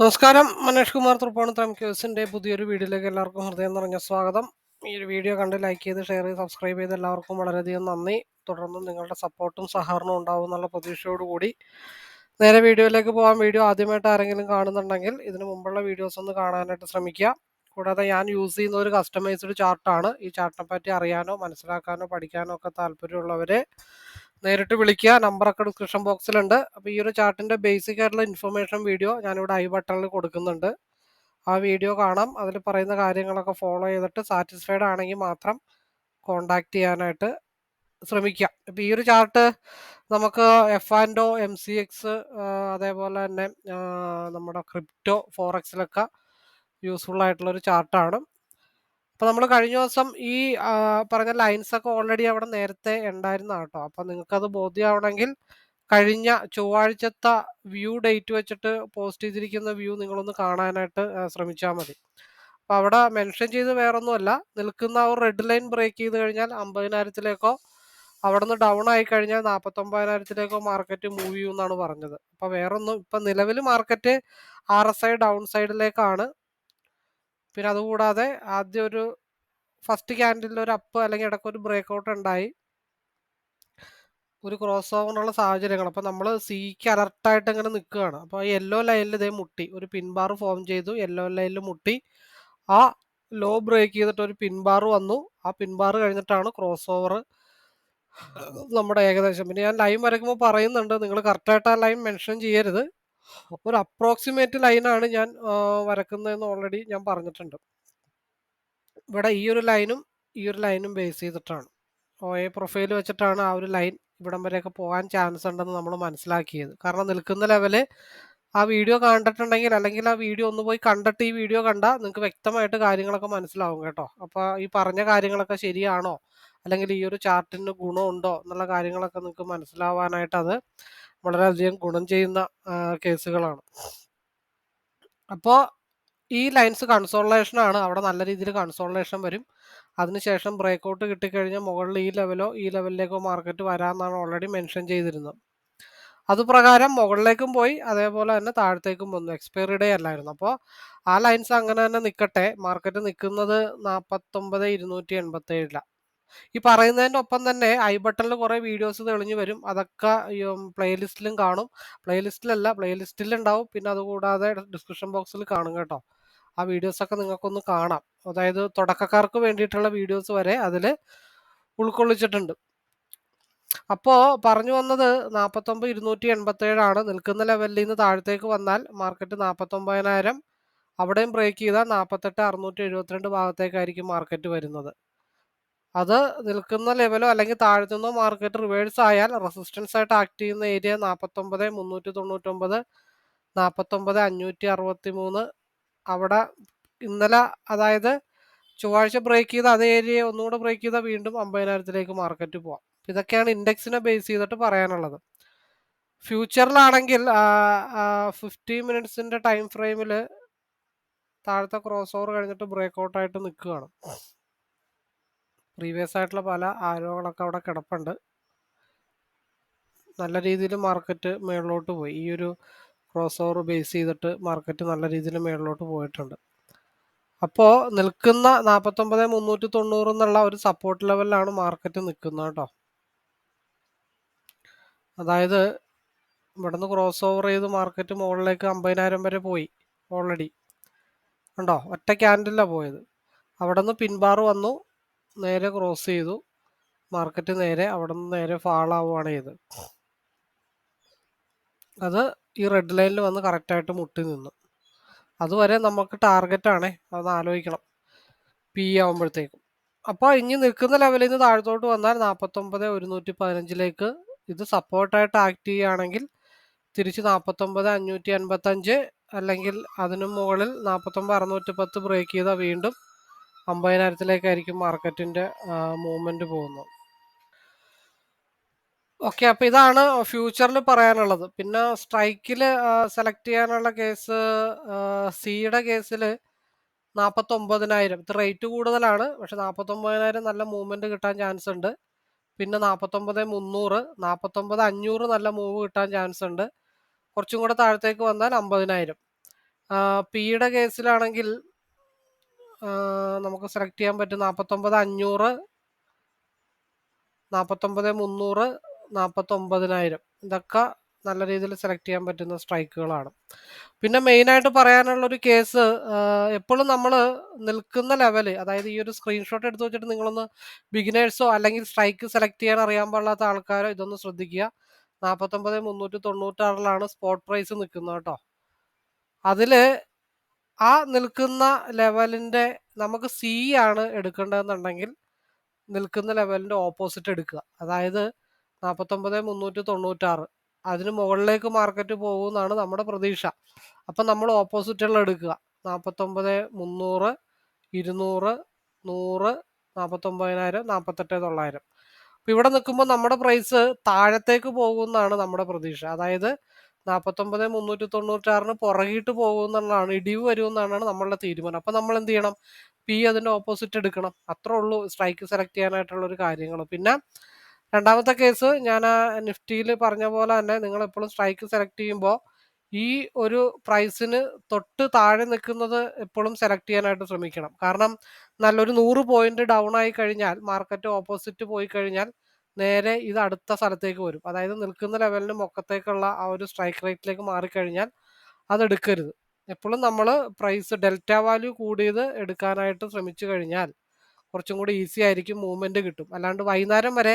നമസ്കാരം മനേഷ് കുമാർ തൃപ്പൂണിത്തറ ക്യൂസിന്റെ പുതിയൊരു വീഡിയോയിലേക്ക് എല്ലാവർക്കും ഹൃദയം നിറഞ്ഞ സ്വാഗതം. ഈ ഒരു വീഡിയോ കണ്ട് ലൈക്ക് ചെയ്ത് ഷെയർ ചെയ്ത് സബ്സ്ക്രൈബ് ചെയ്ത് എല്ലാവർക്കും വളരെയധികം നന്ദി. തുടർന്നും നിങ്ങളുടെ സപ്പോർട്ടും സഹകരണവും ഉണ്ടാവും എന്നുള്ള പ്രതീക്ഷയോടുകൂടി നേരെ വീഡിയോയിലേക്ക് പോകാൻ വീഡിയോ ആദ്യമായിട്ട് ആരെങ്കിലും കാണുന്നുണ്ടെങ്കിൽ ഇതിന് മുമ്പുള്ള വീഡിയോസ് ഒന്ന് കാണാനായിട്ട് ശ്രമിക്കുക. കൂടാതെ ഞാൻ യൂസ് ചെയ്യുന്ന ഒരു കസ്റ്റമൈസ്ഡ് ചാർട്ടാണ് ഈ ചാർട്ടിനെ പറ്റി അറിയാനോ മനസ്സിലാക്കാനോ പഠിക്കാനോ ഒക്കെ താല്പര്യമുള്ളവരെ നേരിട്ട് വിളിക്കുക. നമ്പറൊക്കെ ഡിസ്ക്രിപ്ഷൻ ബോക്സിലുണ്ട് അപ്പോൾ ഈ ഒരു ചാർട്ടിന്റെ ബേസിക് ആയിട്ടുള്ള ഇൻഫർമേഷൻ വീഡിയോ ഞാനിവിടെ ഐ ബട്ടണിൽ കൊടുക്കുന്നുണ്ട്. ആ വീഡിയോ കാണാം. അതിൽ പറയുന്ന കാര്യങ്ങളൊക്കെ ഫോളോ ചെയ്തിട്ട് സാറ്റിസ്ഫൈഡ് ആണെങ്കിൽ മാത്രം കോണ്ടാക്ട് ചെയ്യാനായിട്ട് ശ്രമിക്കുക. ഇപ്പോൾ ഈ ഒരു ചാർട്ട് നമുക്ക് എഫ് ആൻഡോ എം സി എക്സ് അതേപോലെ തന്നെ നമ്മുടെ ക്രിപ്റ്റോ ഫോറക്സിലൊക്കെ യൂസ്ഫുൾ ആയിട്ടുള്ള ഒരു ചാർട്ടാണ് അപ്പോൾ നമ്മൾ കഴിഞ്ഞ ദിവസം ഈ പറഞ്ഞ ലൈൻസ് ഒക്കെ ഓൾറെഡി അവിടെ നേരത്തെ ഉണ്ടായിരുന്ന കേട്ടോ. അപ്പോൾ നിങ്ങൾക്കത് ബോധ്യമാവണമെങ്കിൽ കഴിഞ്ഞ ചൊവ്വാഴ്ചത്തെ വ്യൂ ഡേറ്റ് വെച്ചിട്ട് പോസ്റ്റ് ചെയ്തിരിക്കുന്ന വ്യൂ നിങ്ങളൊന്ന് കാണാനായിട്ട് ശ്രമിച്ചാൽ മതി. അപ്പോൾ അവിടെ മെൻഷൻ ചെയ്ത് വേറൊന്നുമല്ല. നിൽക്കുന്ന ആ ഒരു റെഡ് ലൈൻ ബ്രേക്ക് ചെയ്ത് കഴിഞ്ഞാൽ അമ്പതിനായിരത്തിലേക്കോ അവിടെ നിന്ന് ഡൗൺ ആയി കഴിഞ്ഞാൽ നാൽപ്പത്തൊമ്പതിനായിരത്തിലേക്കോ മാർക്കറ്റ് മൂവ് ചെയ്യുമെന്നാണ് പറഞ്ഞത്. അപ്പോൾ വേറൊന്നും ഇപ്പം നിലവിൽ market R S I down സൈഡിലേക്കാണ് പിന്നെ അതുകൂടാതെ ആദ്യം ഒരു ഫസ്റ്റ് ക്യാൻഡിൽ ഒരു അപ്പ് അല്ലെങ്കിൽ ഇടയ്ക്ക് ഒരു ബ്രേക്ക് ഔട്ട് ഉണ്ടായി. ഒരു ക്രോസ് ഓവറിനുള്ള സാഹചര്യങ്ങൾ. അപ്പോൾ നമ്മൾ സിക്ക് അലർട്ടായിട്ട് ഇങ്ങനെ നിൽക്കുകയാണ്. അപ്പോൾ യെല്ലോ ലൈനിൽ ഇതേ മുട്ടി. ഒരു പിൻബാർ ഫോം ചെയ്തു. യെല്ലോ ലൈനിൽ മുട്ടി. ആ ലോ ബ്രേക്ക് ചെയ്തിട്ട് ഒരു പിൻബാർ വന്നു. ആ പിൻബാർ കഴിഞ്ഞിട്ടാണ് ക്രോസ് ഓവർ നമ്മുടെ ഏകദേശം. പിന്നെ ഞാൻ ലൈൻ വരയ്ക്കുമ്പോൾ പറയുന്നുണ്ട്. നിങ്ങൾ കറക്റ്റായിട്ട് ആ ലൈൻ മെൻഷൻ ചെയ്യരുത്. ഒരു അപ്രോക്സിമേറ്റ് ലൈനാണ് ഞാൻ വരക്കുന്നതെന്ന് ഓൾറെഡി ഞാൻ പറഞ്ഞിട്ടുണ്ട്. ഇവിടെ ഈ ഒരു ലൈനും ഈ ഒരു ലൈനും ബേസ് ചെയ്തിട്ടാണ്. ഓ എ പ്രൊഫൈൽ വെച്ചിട്ടാണ് ആ ഒരു ലൈൻ ഇവിടം വരെയൊക്കെ പോകാൻ ചാൻസ് ഉണ്ടെന്ന് നമ്മൾ മനസ്സിലാക്കിയത്. കാരണം നിൽക്കുന്ന ലെവൽ ആ വീഡിയോ കണ്ടിട്ടുണ്ടെങ്കിൽ അല്ലെങ്കിൽ ആ വീഡിയോ ഒന്ന് പോയി കണ്ടിട്ട് ഈ വീഡിയോ കണ്ടാൽ നിങ്ങൾക്ക് വ്യക്തമായിട്ട് കാര്യങ്ങളൊക്കെ മനസ്സിലാവും കേട്ടോ. അപ്പോൾ ഈ പറഞ്ഞ കാര്യങ്ങളൊക്കെ ശരിയാണോ? അല്ലെങ്കിൽ ഈ ഒരു ചാർട്ടിന് ഗുണമുണ്ടോ? എന്നുള്ള കാര്യങ്ങളൊക്കെ നിങ്ങൾക്ക് മനസ്സിലാവാനായിട്ട് അത് വളരെയധികം ഗുണം ചെയ്യുന്ന കേസുകളാണ്. അപ്പോൾ ഈ ലൈൻസ് കൺസോളേഷൻ ആണ് അവിടെ നല്ല രീതിയിൽ കൺസോളേഷൻ വരും. അതിനുശേഷം ബ്രേക്ക് ഔട്ട് കിട്ടിക്കഴിഞ്ഞാൽ മുകളിൽ ഈ ലെവലോ ഈ ലെവലിലേക്കോ മാർക്കറ്റ് വരാമെന്നാണ് ഓൾറെഡി മെൻഷൻ ചെയ്തിരുന്നത്. അതുപ്രകാരം മുകളിലേക്കും പോയി അതേപോലെ തന്നെ താഴത്തേക്കും വന്നു. എക്സ്പയറി ഡേ അല്ലായിരുന്നു. അപ്പോൾ ആ ലൈൻസ് അങ്ങനെ തന്നെ നിൽക്കട്ടെ മാർക്കറ്റ് നിൽക്കുന്നത് നാൽപ്പത്തൊമ്പത് ഇരുന്നൂറ്റി എൺപത്തി ഏഴിലാണ് ഈ പറയുന്നതിന്റെ ഒപ്പം തന്നെ ഐ ബട്ടണിൽ കുറേ വീഡിയോസ് തെളിഞ്ഞു വരും. അതൊക്കെ പ്ലേലിസ്റ്റിലും കാണും. പ്ലേലിസ്റ്റിലല്ല പ്ലേലിസ്റ്റിൽ ഉണ്ടാവും പിന്നെ അതുകൂടാതെ ഡിസ്ക്രിപ്ഷൻ ബോക്സിൽ കാണും കേട്ടോ. ആ വീഡിയോസൊക്കെ നിങ്ങൾക്കൊന്ന് കാണാം. അതായത് തുടക്കക്കാർക്ക് വേണ്ടിയിട്ടുള്ള വീഡിയോസ് വരെ അതിൽ ഉൾക്കൊള്ളിച്ചിട്ടുണ്ട്. അപ്പോൾ പറഞ്ഞു വന്നത് നാൽപ്പത്തൊമ്പത് ഇരുന്നൂറ്റി എൺപത്തേഴാണ് നിൽക്കുന്ന ലെവലിൽ നിന്ന് താഴത്തേക്ക് വന്നാൽ മാർക്കറ്റ് നാൽപ്പത്തൊമ്പതിനായിരം. അവിടെയും ബ്രേക്ക് ചെയ്താൽ നാൽപ്പത്തെട്ട് അറുന്നൂറ്റി എഴുപത്തിരണ്ട് ഭാഗത്തേക്കായിരിക്കും മാർക്കറ്റ് വരുന്നത്. അത് നിൽക്കുന്ന ലെവലോ അല്ലെങ്കിൽ താഴ്ത്തുന്നോ മാർക്കറ്റ് റിവേഴ്സ് ആയാൽ റെസിസ്റ്റൻസ് ആയിട്ട് ആക്ട് ചെയ്യുന്ന ഏരിയ നാൽപ്പത്തൊമ്പത് മുന്നൂറ്റി തൊണ്ണൂറ്റൊമ്പത് നാൽപ്പത്തൊമ്പത് അഞ്ഞൂറ്റി അറുപത്തി മൂന്ന് അവിടെ ഇന്നലെ അതായത് ചൊവ്വാഴ്ച ബ്രേക്ക് ചെയ്ത അതേ ഏരിയ ഒന്നുകൂടെ ബ്രേക്ക് ചെയ്താൽ വീണ്ടും അമ്പതിനായിരത്തിലേക്ക് മാർക്കറ്റ് പോവാം. ഇതൊക്കെയാണ് ഇൻഡെക്സിനെ ബേസ് ചെയ്തിട്ട് പറയാനുള്ളത്. ഫ്യൂച്ചറിലാണെങ്കിൽ ഫിഫ്റ്റി മിനിറ്റ്സിന്റെ ടൈം ഫ്രെയിമിൽ താഴത്തെ ക്രോസ് ഓവർ കഴിഞ്ഞിട്ട് ബ്രേക്ക് ഔട്ട് ആയിട്ട് നിൽക്കുകയാണ്. പ്രീവിയസ് ആയിട്ടുള്ള പല ആരോകളൊക്കെ അവിടെ കിടപ്പുണ്ട്. നല്ല രീതിയിൽ മാർക്കറ്റ് മേളിലോട്ട് പോയി. ഈ ഒരു ക്രോസ് ഓവർ ബേസ് ചെയ്തിട്ട് മാർക്കറ്റ് നല്ല രീതിയിൽ മേളിലോട്ട് പോയിട്ടുണ്ട്. അപ്പോൾ നിൽക്കുന്ന നാൽപ്പത്തൊമ്പത് മുന്നൂറ്റി തൊണ്ണൂറ് എന്നുള്ള ഒരു സപ്പോർട്ട് ലെവലിലാണ് മാർക്കറ്റ് നിൽക്കുന്നത് കേട്ടോ. അതായത് ഇവിടുന്ന് ക്രോസ് ഓവർ ചെയ്ത് മാർക്കറ്റ് മുകളിലേക്ക് അമ്പതിനായിരം വരെ പോയി ഓൾറെഡി ഉണ്ടോ ഒറ്റ ക്യാൻഡിലാണ് പോയത്. അവിടെ നിന്ന് പിൻബാർ വന്നു. നേരെ ക്രോസ് ചെയ്തു. മാർക്കറ്റ് നേരെ അവിടെ നിന്ന് നേരെ ഫാൾ ആവുകയാണ് ചെയ്തത്. അത് ഈ റെഡ് ലൈനിൽ വന്ന് കറക്റ്റായിട്ട് മുട്ടി നിന്നു. അതുവരെ നമുക്ക് ടാർഗറ്റാണേ അതൊന്ന് ആലോചിക്കണം. പി ആവുമ്പോഴത്തേക്കും. അപ്പോൾ ഇനി നിൽക്കുന്ന ലെവലിൽ നിന്ന് താഴത്തോട്ട് വന്നാൽ നാൽപ്പത്തൊമ്പത് ഒരുന്നൂറ്റി പതിനഞ്ചിലേക്ക് ഇത് സപ്പോർട്ടായിട്ട് ആക്ട് ചെയ്യുകയാണെങ്കിൽ തിരിച്ച് നാൽപ്പത്തൊമ്പത് അഞ്ഞൂറ്റി അൻപത്തഞ്ച് അല്ലെങ്കിൽ അതിനു മുകളിൽ നാൽപ്പത്തൊമ്പത് അറുന്നൂറ്റി പത്ത് ബ്രേക്ക് ചെയ്താൽ വീണ്ടും അമ്പതിനായിരത്തിലേക്കായിരിക്കും മാർക്കറ്റിന്റെ മൂവ്മെന്റ് പോകുന്നത്. ഓക്കെ അപ്പോൾ ഇതാണ് ഫ്യൂച്ചറിൽ പറയാനുള്ളത്. പിന്നെ സ്ട്രൈക്കിൽ സെലക്ട് ചെയ്യാനുള്ള കേസ് സിയുടെ കേസിൽ നാൽപ്പത്തൊമ്പതിനായിരം ഇത് റേറ്റ് കൂടുതലാണ് പക്ഷെ നാൽപ്പത്തൊമ്പതിനായിരം നല്ല മൂവ്മെന്റ് കിട്ടാൻ ചാൻസ് ഉണ്ട് പിന്നെ നാൽപ്പത്തൊമ്പത് മുന്നൂറ് നാൽപ്പത്തൊമ്പത് അഞ്ഞൂറ് നല്ല മൂവ് കിട്ടാൻ ചാൻസ് ഉണ്ട് കുറച്ചും കൂടെ താഴത്തേക്ക് വന്നാൽ അമ്പതിനായിരം. പിയുടെ കേസിലാണെങ്കിൽ നമുക്ക് സെലക്ട് ചെയ്യാൻ പറ്റും നാൽപ്പത്തൊമ്പത് അഞ്ഞൂറ് നാൽപ്പത്തൊമ്പത് മുന്നൂറ് നാൽപ്പത്തൊമ്പതിനായിരം ഇതൊക്കെ നല്ല രീതിയിൽ സെലക്ട് ചെയ്യാൻ പറ്റുന്ന സ്ട്രൈക്കുകളാണ് പിന്നെ മെയിനായിട്ട് പറയാനുള്ളൊരു കേസ് എപ്പോഴും നമ്മൾ നിൽക്കുന്ന ലെവൽ അതായത് ഈ ഒരു സ്ക്രീൻഷോട്ട് എടുത്ത് വെച്ചിട്ട് നിങ്ങളൊന്ന് ബിഗിനേഴ്സോ അല്ലെങ്കിൽ സ്ട്രൈക്ക് സെലക്ട് ചെയ്യാൻ അറിയാൻ പാടില്ലാത്ത ആൾക്കാരോ ഇതൊന്ന് ശ്രദ്ധിക്കുക. നാൽപ്പത്തൊമ്പത് മുന്നൂറ്റി തൊണ്ണൂറ്റാറിലാണ് സ്പോട്ട് പ്രൈസ് നിൽക്കുന്നത് കേട്ടോ. അതിൽ ആ നിൽക്കുന്ന ലെവലിന്റെ നമുക്ക് സി ആണ് എടുക്കേണ്ടതെന്നുണ്ടെങ്കിൽ നിൽക്കുന്ന ലെവലിന്റെ ഓപ്പോസിറ്റ് എടുക്കുക. അതായത് നാൽപ്പത്തൊമ്പത് മുന്നൂറ്റി തൊണ്ണൂറ്റാറ്. അതിന് മുകളിലേക്ക് മാർക്കറ്റ് പോകുമെന്നാണ് നമ്മുടെ പ്രതീക്ഷ. അപ്പം നമ്മൾ ഓപ്പോസിറ്റുള്ള എടുക്കുക. നാൽപ്പത്തൊമ്പത് മുന്നൂറ് ഇരുന്നൂറ് നൂറ് നാൽപ്പത്തൊമ്പതിനായിരം നാൽപ്പത്തെട്ട് തൊള്ളായിരം. അപ്പോൾ ഇവിടെ നിൽക്കുമ്പോൾ നമ്മുടെ പ്രൈസ് താഴത്തേക്ക് പോകുമെന്നാണ് നമ്മുടെ പ്രതീക്ഷ. അതായത് നാൽപ്പത്തൊമ്പത് മുന്നൂറ്റി തൊണ്ണൂറ്റാറിന് പുറകിട്ട് പോകുമെന്നുള്ളതാണ് ഇടിവ് വരുമെന്നാണ് നമ്മളുടെ തീരുമാനം. അപ്പം നമ്മൾ എന്ത് ചെയ്യണം? പി അതിന്റെ ഓപ്പോസിറ്റ് എടുക്കണം. അത്രേ ഉള്ളൂ സ്ട്രൈക്ക് സെലക്ട് ചെയ്യാനായിട്ടുള്ള ഒരു കാര്യങ്ങൾ പിന്നെ രണ്ടാമത്തെ കേസ് ഞാൻ ആ നിഫ്റ്റിയിൽ പറഞ്ഞ പോലെ തന്നെ നിങ്ങൾ എപ്പോഴും സ്ട്രൈക്ക് സെലക്ട് ചെയ്യുമ്പോൾ ഈ ഒരു പ്രൈസിന് തൊട്ട് താഴെ നിൽക്കുന്നത് എപ്പോഴും സെലക്ട് ചെയ്യാനായിട്ട് ശ്രമിക്കണം. കാരണം നല്ലൊരു നൂറ് പോയിന്റ് ഡൗൺ ആയി കഴിഞ്ഞാൽ മാർക്കറ്റ് ഓപ്പോസിറ്റ് പോയി കഴിഞ്ഞാൽ നേരെ ഇത് അടുത്ത സ്ഥലത്തേക്ക് വരും. അതായത് നിൽക്കുന്ന ലെവലിന് മൊക്കത്തേക്കുള്ള ആ ഒരു സ്ട്രൈക്ക് റേറ്റിലേക്ക് മാറിക്കഴിഞ്ഞാൽ അത് എടുക്കരുത്. എപ്പോഴും നമ്മൾ പ്രൈസ് ഡെൽറ്റ വാല്യൂ കൂടിയത് എടുക്കാനായിട്ട് ശ്രമിച്ചു കഴിഞ്ഞാൽ കുറച്ചും കൂടി ഈസി ആയിരിക്കും മൂവ്മെന്റ് കിട്ടും. അല്ലാണ്ട് വൈകുന്നേരം വരെ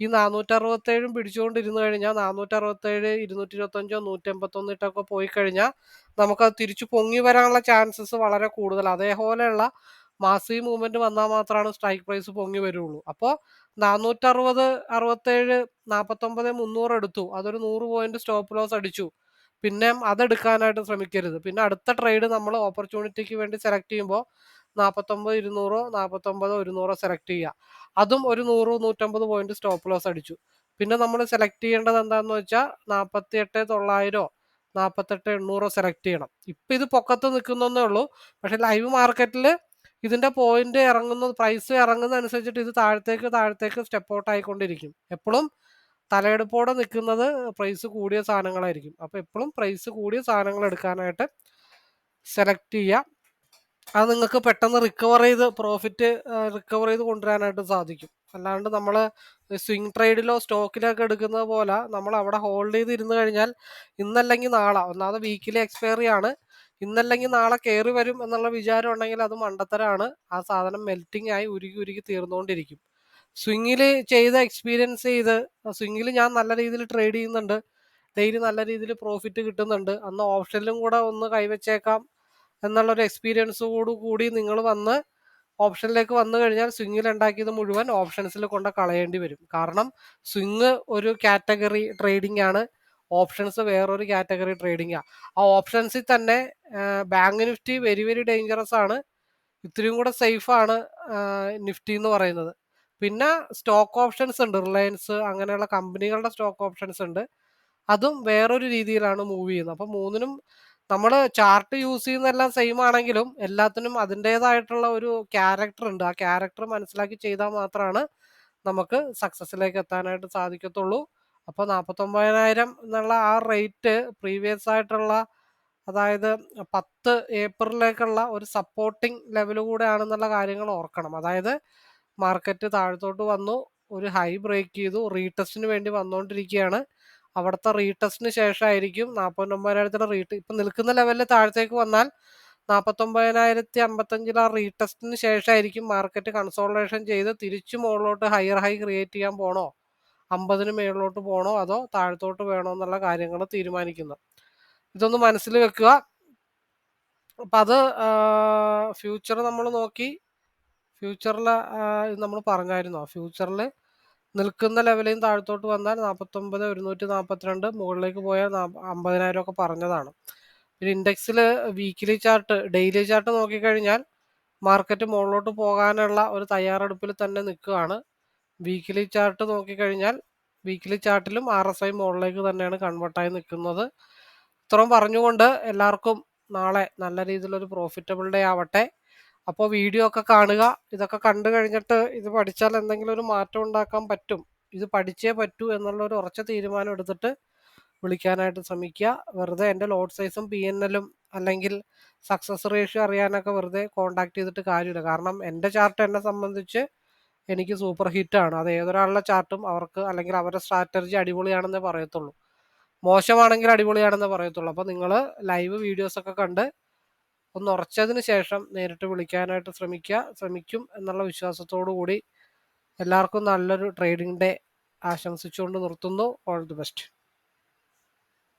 ഈ നാനൂറ്ററുപത്തേഴും പിടിച്ചുകൊണ്ടിരുന്നു കഴിഞ്ഞാൽ നാനൂറ്ററുപത്തേഴ് ഇരുന്നൂറ്റി ഇരുപത്തഞ്ചോ നൂറ്റെൺപത്തൊന്ന് ഇട്ടൊക്കെ പോയി കഴിഞ്ഞാൽ നമുക്കത് തിരിച്ചു പൊങ്ങി വരാനുള്ള ചാൻസസ് വളരെ കൂടുതൽ അതേപോലെയുള്ള മാസീവ് മൂവ്മെന്റ് വന്നാൽ മാത്രമാണ് സ്ട്രൈക്ക് പ്രൈസ് പൊങ്ങി വരുള്ളൂ. അപ്പോൾ നാനൂറ്ററുപത് അറുപത്തേഴ് നാൽപ്പത്തൊമ്പത് മുന്നൂറ് എടുത്തു. അതൊരു നൂറ് പോയിന്റ് സ്റ്റോപ്പ് ലോസ് അടിച്ചു. പിന്നെ അതെടുക്കാനായിട്ട് ശ്രമിക്കരുത്. പിന്നെ അടുത്ത ട്രേഡ് നമ്മൾ ഓപ്പർച്യൂണിറ്റിക്ക് വേണ്ടി സെലക്ട് ചെയ്യുമ്പോൾ നാൽപ്പത്തൊമ്പത് ഇരുന്നൂറോ നാൽപ്പത്തൊമ്പതോ ഒരുന്നൂറോ സെലക്ട് ചെയ്യുക. അതും ഒരു നൂറ് നൂറ്റമ്പത് പോയിന്റ് സ്റ്റോപ്പ് ലോസ് അടിച്ചു. പിന്നെ നമ്മൾ സെലക്ട് ചെയ്യേണ്ടത് എന്താണെന്ന് വെച്ചാൽ നാൽപ്പത്തി എട്ട് തൊള്ളായിരോ നാൽപ്പത്തെട്ട് എണ്ണൂറോ സെലക്ട് ചെയ്യണം. ഇപ്പം ഇത് പൊക്കത്ത് നിൽക്കുന്നേ ഉള്ളൂ. പക്ഷേ ലൈവ് മാർക്കറ്റിൽ ഇതിന്റെ പോയിന്റ് ഇറങ്ങുന്ന പ്രൈസ് ഇറങ്ങുന്ന അനുസരിച്ചിട്ട് ഇത് താഴത്തേക്ക് താഴത്തേക്ക് സ്റ്റെപ്പ് ഔട്ട് ആയിക്കൊണ്ടിരിക്കും. എപ്പോഴും തലയെടുപ്പോടെ നിൽക്കുന്നത് പ്രൈസ് കൂടിയ സാധനങ്ങളായിരിക്കും. അപ്പോൾ എപ്പോഴും പ്രൈസ് കൂടിയ സാധനങ്ങൾ എടുക്കാനായിട്ട് സെലക്ട് ചെയ്യുക. അത് നിങ്ങൾക്ക് പെട്ടെന്ന് റിക്കവർ ചെയ്ത് പ്രോഫിറ്റ് റിക്കവർ ചെയ്ത് കൊണ്ടുവരാനായിട്ട് സാധിക്കും. അല്ലാണ്ട് നമ്മൾ സ്വിങ് ട്രേഡിലോ സ്റ്റോക്കിലോ ഒക്കെ എടുക്കുന്നത് പോലെ നമ്മൾ അവിടെ ഹോൾഡ് ചെയ്ത് ഇരുന്ന് കഴിഞ്ഞാൽ ഇന്നല്ലെങ്കിൽ നാളെ ഒന്നാമത് വീക്കിലി എക്സ്പയറി ആണ്. ഇന്നല്ലെങ്കിൽ നാളെ കയറി വരും എന്നുള്ള വിചാരം ഉണ്ടെങ്കിൽ അത് മണ്ടത്തരാണ്. ആ സാധനം മെൽറ്റിംഗ് ആയി ഉരുകി ഉരുകി തീർന്നുകൊണ്ടിരിക്കും. സ്വിങ്ങിൽ ചെയ്ത എക്സ്പീരിയൻസ് ചെയ്ത് സ്വിങ്ങിൽ ഞാൻ നല്ല രീതിയിൽ ട്രേഡ് ചെയ്യുന്നുണ്ട്. ഡെയിലി നല്ല രീതിയിൽ പ്രോഫിറ്റ് കിട്ടുന്നുണ്ട്. അന്ന് ഓപ്ഷനിലും കൂടെ ഒന്ന് കൈവച്ചേക്കാം എന്നുള്ളൊരു എക്സ്പീരിയൻസോടു കൂടി നിങ്ങൾ വന്ന് ഓപ്ഷനിലേക്ക് വന്നു കഴിഞ്ഞാൽ സ്വിങ്ങിൽ ഉണ്ടാക്കിയത് മുഴുവൻ ഓപ്ഷൻസിൽ കൊണ്ട് കളയേണ്ടി വരും. കാരണം സ്വിങ് ഒരു കാറ്റഗറി ട്രേഡിംഗ് ആണ്. ഓപ്ഷൻസ് വേറൊരു കാറ്റഗറി ട്രേഡിംഗ്. ആണ് ആ ഓപ്ഷൻസിൽ തന്നെ bank Nifty very very dangerous ആണ്. ഇത്രയും കൂടെ സേഫ് ആണ് നിഫ്റ്റി എന്ന് പറയുന്നത്. പിന്നെ സ്റ്റോക്ക് ഓപ്ഷൻസ് ഉണ്ട് റിലയൻസ് അങ്ങനെയുള്ള കമ്പനികളുടെ സ്റ്റോക്ക് ഓപ്ഷൻസ് ഉണ്ട്. അതും വേറൊരു രീതിയിലാണ് മൂവ് ചെയ്യുന്നത്. അപ്പം മൂന്നിനും നമ്മൾ ചാർട്ട് യൂസ് ചെയ്യുന്നതെല്ലാം സെയിം ആണെങ്കിലും എല്ലാത്തിനും അതിന്റെതായിട്ടുള്ള ഒരു ക്യാരക്ടർ ഉണ്ട്. ആ ക്യാരക്ടർ മനസ്സിലാക്കി ചെയ്താൽ മാത്രമാണ് നമുക്ക് സക്സസ്സിലേക്ക് എത്താനായിട്ട് സാധിക്കത്തുള്ളൂ. അപ്പോൾ നാൽപ്പത്തൊമ്പതിനായിരം എന്നുള്ള ആ റേറ്റ് പ്രീവിയസ് ആയിട്ടുള്ള അതായത് പത്ത് ഏപ്രിലേക്കുള്ള ഒരു സപ്പോർട്ടിംഗ് ലെവൽ കൂടെ ആണെന്നുള്ള കാര്യങ്ങൾ ഓർക്കണം. അതായത് മാർക്കറ്റ് താഴത്തോട്ട് വന്നു ഒരു ഹൈ ബ്രേക്ക് ചെയ്തു റീടെസ്റ്റിന് വേണ്ടി വന്നുകൊണ്ടിരിക്കുകയാണ് അവിടുത്തെ റീടെസ്റ്റിന് ശേഷമായിരിക്കും നാൽപ്പത്തൊമ്പതിനായിരത്തിന്റെ റീട്ട് ഇപ്പം നിൽക്കുന്ന ലെവലിൽ താഴത്തേക്ക് വന്നാൽ നാൽപ്പത്തൊമ്പതിനായിരത്തി അമ്പത്തഞ്ചിൽ ആ റീടെസ്റ്റിന് ശേഷമായിരിക്കും മാർക്കറ്റ് കൺസോൾട്ടേഷൻ ചെയ്ത് തിരിച്ചു മുകളിലോട്ട് ഹയർ ഹൈ ക്രിയേറ്റ് ചെയ്യാൻ പോണോ? അമ്പതിന് മേളിലോട്ട് പോകണോ അതോ താഴത്തോട്ട് വേണോ എന്നുള്ള കാര്യങ്ങൾ തീരുമാനിക്കുന്നു. ഇതൊന്ന് മനസ്സിൽ വെക്കുക. അപ്പം അത് ഫ്യൂച്ചർ നമ്മൾ നോക്കി. ഫ്യൂച്ചറിൽ നമ്മൾ പറഞ്ഞായിരുന്നു? ഫ്യൂച്ചറിൽ നിൽക്കുന്ന ലെവലിൽ താഴത്തോട്ട് വന്നാൽ നാൽപ്പത്തൊമ്പത് ഒരുന്നൂറ്റി നാൽപ്പത്തിരണ്ട് മുകളിലേക്ക് പോയാൽ അമ്പതിനായിരം ഒക്കെ പറഞ്ഞതാണ്. പിന്നെ ഇൻഡെക്സിൽ വീക്കിലി ചാർട്ട് ഡെയിലി ചാർട്ട് നോക്കിക്കഴിഞ്ഞാൽ മാർക്കറ്റ് മുകളിലോട്ട് പോകാനുള്ള ഒരു തയ്യാറെടുപ്പിൽ തന്നെ നിൽക്കുകയാണ്. വീക്കിലി ചാർട്ട് നോക്കിക്കഴിഞ്ഞാൽ വീക്കിലി ചാർട്ടിലും ആർ എസ് ഐ മുകളിലേക്ക് തന്നെയാണ് കൺവേർട്ടായി നിൽക്കുന്നത്. ഇത്രയും പറഞ്ഞുകൊണ്ട് എല്ലാവർക്കും നാളെ നല്ല രീതിയിലൊരു പ്രോഫിറ്റബിൾ ഡേ ആവട്ടെ. അപ്പോൾ വീഡിയോ ഒക്കെ കാണുക. ഇതൊക്കെ കണ്ടു കഴിഞ്ഞിട്ട് ഇത് പഠിച്ചാൽ എന്തെങ്കിലും ഒരു മാറ്റം ഉണ്ടാക്കാൻ പറ്റും. ഇത് പഠിച്ചേ പറ്റൂ എന്നുള്ള ഒരു ഉറച്ച തീരുമാനം എടുത്തിട്ട് വിളിക്കാനായിട്ട് ശ്രമിക്കുക. വെറുതെ എന്റെ ലോഡ് സൈസും പി എൻ എല്ലും അല്ലെങ്കിൽ സക്സസ് റേഷ്യോ അറിയാനൊക്കെ വെറുതെ കോണ്ടാക്ട് ചെയ്തിട്ട് കാര്യമില്ല. കാരണം എന്റെ ചാർട്ട് എന്നെ സംബന്ധിച്ച് എനിക്ക് സൂപ്പർ ഹിറ്റാണ്. അത് ഏതൊരാളുടെ ചാർട്ടും അവർക്ക് അല്ലെങ്കിൽ അവരുടെ സ്ട്രാറ്റജി അടിപൊളിയാണെന്നേ പറയത്തുള്ളൂ. മോശമാണെങ്കിൽ അടിപൊളിയാണെന്നേ പറയത്തുള്ളൂ. അപ്പോൾ നിങ്ങൾ ലൈവ് വീഡിയോസൊക്കെ കണ്ട് ഒന്ന് ഉറച്ചതിന് ശേഷം നേരിട്ട് വിളിക്കാനായിട്ട് ശ്രമിക്കുക. ശ്രമിക്കും എന്നുള്ള വിശ്വാസത്തോടു കൂടി എല്ലാവർക്കും നല്ലൊരു ട്രേഡിംഗ് ഡേ ആശംസിച്ചുകൊണ്ട് നിർത്തുന്നു. All the best.